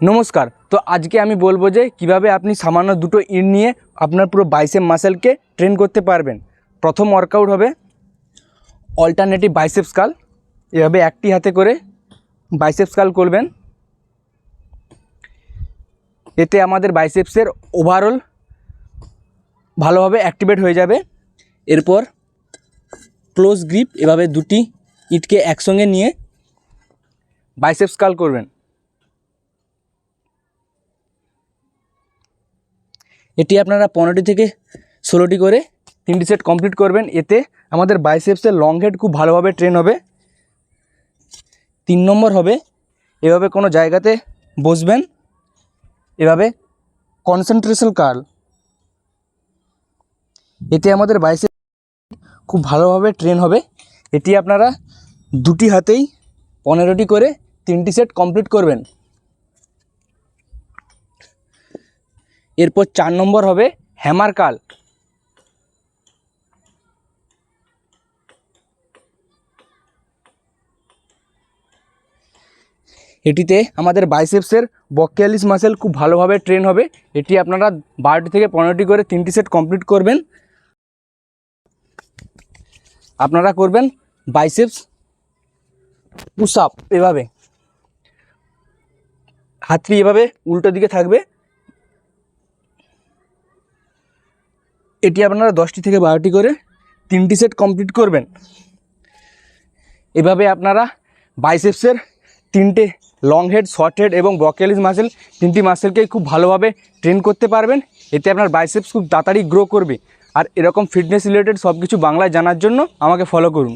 নমস্কার। তো আজকে আমি বলব যে কীভাবে আপনি সামান্য দুটো ইট নিয়ে আপনার পুরো বাইসেপ মাসেলকে ট্রেন করতে পারবেন। প্রথম ওয়ার্কআউট হবে অল্টারনেটিভ বাইসেপস কাল এভাবে একটি হাতে করে বাইসেপস কাল করবেন। এতে আমাদের বাইসেপসের ওভারঅল ভালোভাবে অ্যাক্টিভেট হয়ে যাবে। এরপর ক্লোজ গ্রিপ এভাবে দুটি ইটকে একসঙ্গে নিয়ে বাইসেপস কাল করবেন। এটি আপনারা পনেরোটি থেকে ষোলোটি করে তিনটি সেট কমপ্লিট করবেন। এতে আমাদের বাইসেপসের লং হেড খুব ভালোভাবে ট্রেন হবে। তিন নম্বর হবে, এভাবে কোনো জায়গাতে বসবেন। এভাবে কনসেন্ট্রেশন কার্ল এতে আমাদের বাইসেপ খুব ভালোভাবে ট্রেন হবে। এটি আপনারা দুটি হাতেই পনেরোটি করে তিনটি সেট কমপ্লিট করবেন। এরপর চার নম্বর হবে হ্যামার কাল এটিতে আমাদের বাইসেপসের বকিয়ালিস মাসেল খুব ভালোভাবে ট্রেন হবে। এটি আপনারা বারোটি থেকে পনেরোটি করে তিনটি সেট কমপ্লিট করবেন। আপনারা করবেন বাইসেপস, পুশ আপ এভাবে। হাতটি এভাবে উল্টো দিকে থাকবে। এটি আপনারা দশটি থেকে বারোটি করে তিনটি সেট কমপ্লিট করবেন। এভাবে আপনারা বাইসেপসের তিনটে লং হেড শর্ট হেড এবং বকেলিস মাসেল তিনটি মাসেলকে খুব ভালোভাবে ট্রেন করতে পারবেন। এতে আপনার বাইসেপস খুব তাড়াতাড়ি গ্রো করবে। আর এরকম ফিটনেস রিলেটেড সব কিছু বাংলায় জানার জন্য আমাকে ফলো করুন।